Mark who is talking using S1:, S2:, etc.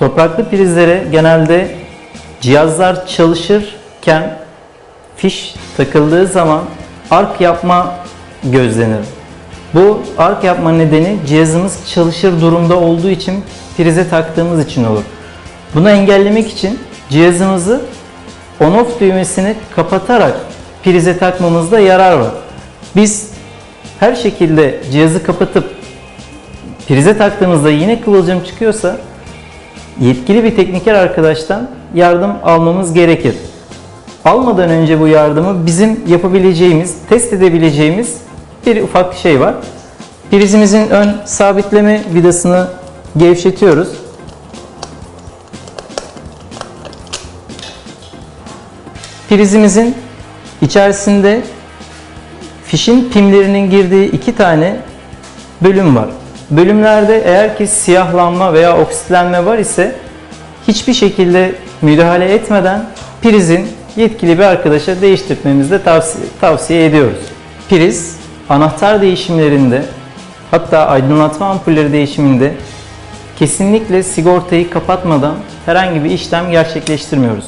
S1: Topraklı prizlere genelde cihazlar çalışırken fiş takıldığı zaman ark yapma gözlenir. Bu ark yapma nedeni cihazımız çalışır durumda olduğu için prize taktığımız için olur. Bunu engellemek için cihazımızı on-off düğmesini kapatarak prize takmamızda yarar var. Biz her şekilde cihazı kapatıp prize taktığımızda yine kıvılcım çıkıyorsa yetkili bir tekniker arkadaştan yardım almamız gerekir. Almadan önce bu yardımı bizim yapabileceğimiz, test edebileceğimiz bir ufak şey var. Prizimizin ön sabitleme vidasını gevşetiyoruz. Prizimizin içerisinde fişin pimlerinin girdiği iki tane bölüm var. Bölümlerde eğer ki siyahlanma veya oksitlenme var ise hiçbir şekilde müdahale etmeden prizin yetkili bir arkadaşa değiştirmemizi de tavsiye, tavsiye ediyoruz. Priz anahtar değişimlerinde hatta aydınlatma ampulleri değişiminde kesinlikle sigortayı kapatmadan herhangi bir işlem gerçekleştirmiyoruz.